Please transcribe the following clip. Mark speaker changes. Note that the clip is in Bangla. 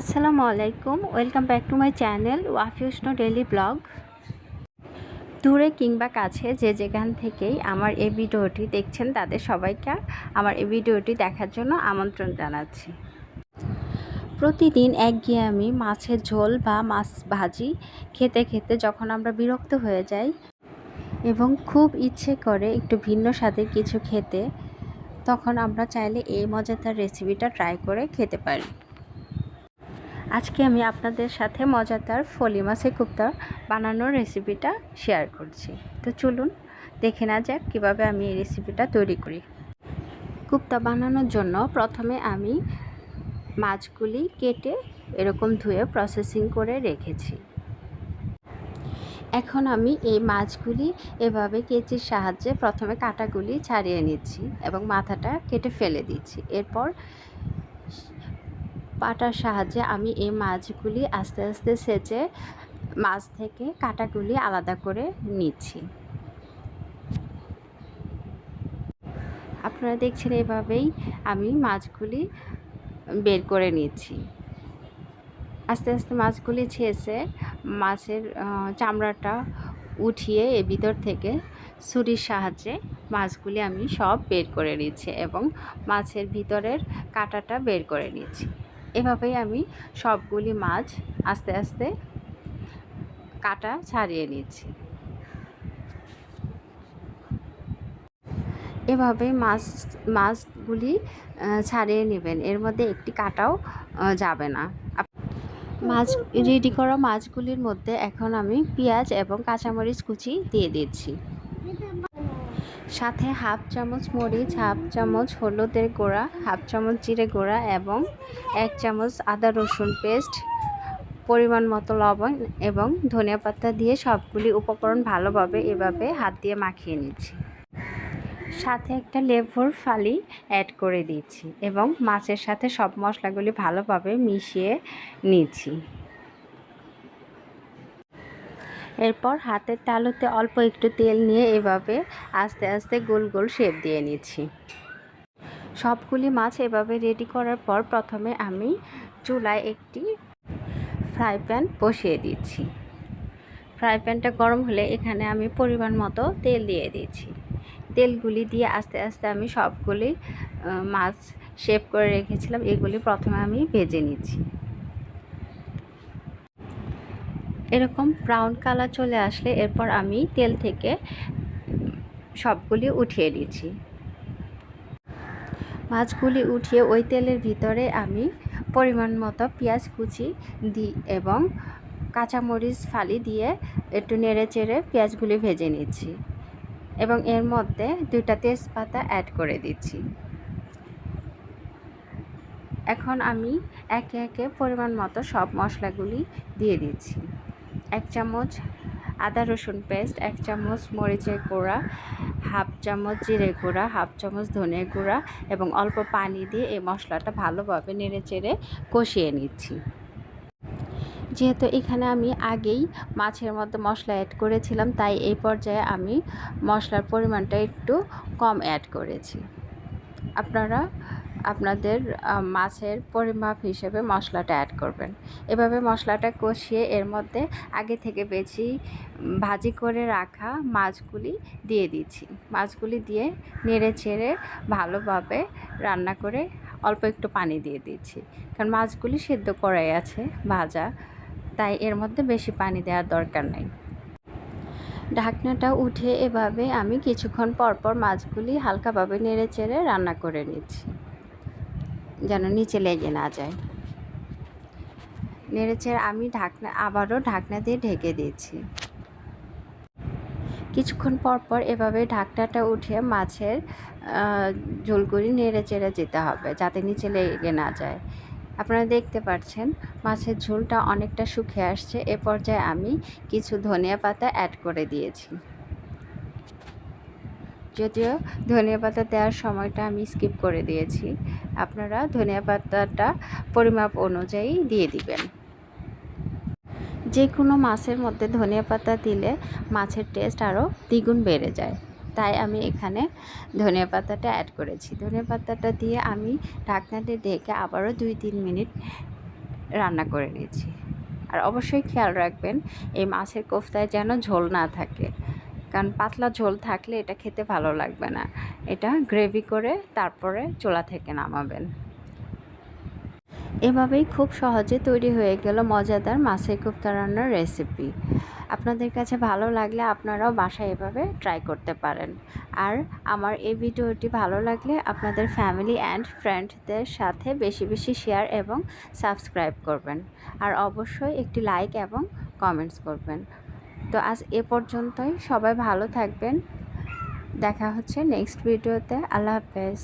Speaker 1: আসসালামু আলাইকুম, welcome back to my channel ওয়াফিউষ্ণ daily vlog. দূরে কিংবা কাছে যে যেখান থেকেই আমার এই ভিডিওটি দেখছেন, তাদের সবাইকে আমার এই ভিডিওটি দেখার জন্য আমন্ত্রণ জানাচ্ছি। প্রতিদিন একঘেয়েমি মাছের ঝোল বা মাছ ভাজি খেতে খেতে যখন আমরা বিরক্ত হয়ে যাই এবং খুব ইচ্ছে করে একটু ভিন্ন স্বাদের কিছু খেতে, তখন আমরা চাইলে এই মজাদার রেসিপিটা ট্রাই করে খেতে পারি। আজকে আমি আপনাদের সাথে মজাদার ফলি মাছের কুপ্তা বানানোর রেসিপিটা শেয়ার করছি। তো চলুন দেখে না যাক কীভাবে আমি এই রেসিপিটা তৈরি করি। কুপ্তা বানানোর জন্য প্রথমে আমি মাছগুলি কেটে এরকম ধুয়ে প্রসেসিং করে রেখেছি। এখন আমি এই মাছগুলি এভাবে কেচির সাহায্যে প্রথমে কাটাগুলি ছাড়িয়ে নিচ্ছি এবং মাথাটা কেটে ফেলে দিচ্ছি। এরপর পাটার সাহায্যে আমি এই মাছগুলি আস্তে আস্তে সেচে মাছ থেকে কাটাগুলি আলাদা করে নিচ্ছি। আপনারা দেখছেন এভাবেই আমি মাছগুলি বের করে নিচ্ছি। আস্তে আস্তে মাছগুলি ছেঁচে মাছের চামড়াটা উঠিয়ে এর ভিতর থেকে ছুরির সাহায্যে মাছগুলি আমি সব বের করে নিচ্ছি এবং মাছের ভিতরের কাঁটাটা বের করে নিচ্ছি। এভাবেই আমি সবগুলি মাছ আস্তে আস্তে কাটা ছাড়িয়ে নিচ্ছি এভাবে মাছ, মাছগুলি ছাড়িয়ে নেবেন। এর মধ্যে একটি কাটাও যাবে না। মাছ রেডি করা মাছগুলির মধ্যে এখন আমি পেঁয়াজ এবং কাঁচামরিচ কুচি দিয়ে দিচ্ছি। সাথে হাফ চামচ মরিচ, হাফ চামচ হলুদের গুঁড়া, হাফ চামচ জিরে গুঁড়া এবং এক চামচ আদা রসুন পেস্ট, পরিমাণ মতো লবণ এবং ধনিয়া পাতা দিয়ে সবগুলি উপকরণ ভালোভাবে এভাবে হাত দিয়ে মাখিয়ে নিচ্ছি। সাথে একটা লেবুর ফালি অ্যাড করে দিচ্ছি এবং মাছের সাথে সব মশলাগুলি ভালোভাবে মিশিয়ে নিচ্ছি। এরপর হাতের তালুতে অল্প একটু তেল নিয়ে এভাবে আস্তে আস্তে গোল গোল শেপ দিয়ে নিচ্ছি। সবগুলি মাছ এভাবে রেডি করার পর প্রথমে আমি চুলায় একটি ফ্রাই প্যান বসিয়ে দিচ্ছি। ফ্রাই প্যানটা গরম হলে এখানে আমি পরিমাণ মতো তেল দিয়ে দিচ্ছি। তেলগুলি দিয়ে আস্তে আস্তে আমি সবগুলি মাছ শেপ করে রেখেছিলাম। এগুলি প্রথমে আমি ভেজে নিচ্ছি। এরকম ব্রাউন কালার চলে আসলে এরপর আমি তেল থেকে সবগুলি উঠিয়ে দিচ্ছি মাছগুলি উঠিয়ে ওই তেলের ভিতরে আমি পরিমাণ মতো পেঁয়াজ কুচি দিই এবং কাঁচামরিচ ফালি দিয়ে একটু নেড়ে চেড়ে পেঁয়াজগুলি ভেজে নিচ্ছি এবং এর মধ্যে দুইটা তেজপাতা অ্যাড করে দিচ্ছি। এখন আমি একে একে পরিমাণ মতো সব মশলাগুলি দিয়ে দিচ্ছি। এক চামচ আদা রসুন পেস্ট, এক চামচ মরিচের গুঁড়া, হাফ চামচ জিরে গুঁড়া, হাফ চামচ ধনে গুঁড়া এবং অল্প পানি দিয়ে এই মশলাটা ভালোভাবে নেড়ে চেড়ে কষিয়ে নিচ্ছি। যেহেতু এখানে আমি আগেই মাছের মধ্যে মশলা অ্যাড করেছিলাম, তাই এই পর্যায়ে আমি মশলার পরিমাণটা একটু কম অ্যাড করেছি। আপনারা আপনাদের মাছের পরিমাপ হিসেবে মশলাটা অ্যাড করবেন। এভাবে মশলাটা কষিয়ে এর মধ্যে আগে থেকে বেশি ভাজি করে রাখা মাছগুলি দিয়ে দিচ্ছি। মাছগুলি দিয়ে নেড়ে ছেড়ে ভালোভাবে রান্না করে অল্প একটু পানি দিয়ে দিচ্ছি। কারণ মাছগুলি সেদ্ধ করাই আছে, ভাজা, তাই এর মধ্যে বেশি পানি দেওয়ার দরকার নেই। ঢাকনাটা উঠে এভাবে আমি কিছুক্ষণ পরপর মাছগুলি হালকাভাবে নেড়ে চেড়ে রান্না করে নিচ্ছি। যেন নিচে লেগে না যায়। নেড়েচেড়ে আমি ঢাকনা, আবারও ঢাকনা দিয়ে ঢেকে দিয়েছি। কিছুক্ষণ পর পর এভাবে ঢাকনাটা উঠে মাছের ঝোলগুলি নেড়ে চেড়ে যেতে হবে, যাতে নিচে লেগে না যায়। আপনারা দেখতে পাচ্ছেন, মাছের ঝোলটা অনেকটা শুকিয়ে আসছে। এ পর্যায়ে আমি কিছু ধনিয়া পাতা অ্যাড করে দিয়েছি। যদিও ধনিয়া পাতা দেওয়ার সময়টা আমি স্কিপ করে দিয়েছি। আপনারা ধনিয়া পাতাটা পরিমাপ অনুযায়ী দিয়ে দিবেন। যে কোনো মাছের মধ্যে ধনিয়া পাতা দিলে মাছের টেস্ট আরও দ্বিগুণ বেড়ে যায়। তাই আমি এখানে ধনিয়া পাতাটা অ্যাড করেছি। ধনিয়া পাতাটা দিয়ে আমি ঢাকনাটি ঢেকে আবারও দুই তিন মিনিট রান্না করে নিয়েছি। আর অবশ্যই খেয়াল রাখবেন, এই মাছের কোফতায় যেন ঝোল না থাকে। কারণ পাতলা ঝোল থাকলে এটা খেতে ভালো লাগবে না। এটা গ্রেভি করে তারপরে চোলা থেকে নামাবেন। এভাবেই খুব সহজে তৈরি হয়ে গেল মজাদার মাছের কোফতা রান্নার রেসিপি আপনাদের কাছে ভালো লাগলে আপনারাও বাসায় এভাবে ট্রাই করতে পারেন। আর আমার এই ভিডিওটি ভালো লাগলে আপনাদের ফ্যামিলি অ্যান্ড ফ্রেন্ডদের সাথে বেশি বেশি শেয়ার এবং সাবস্ক্রাইব করবেন। আর অবশ্যই একটি লাইক এবং কমেন্টস করবেন। তো আজ এ পর্যন্তই। সবাই ভালো থাকবেন। দেখা হচ্ছে নেক্সট ভিডিওতে আল্লাহ হাফেজ।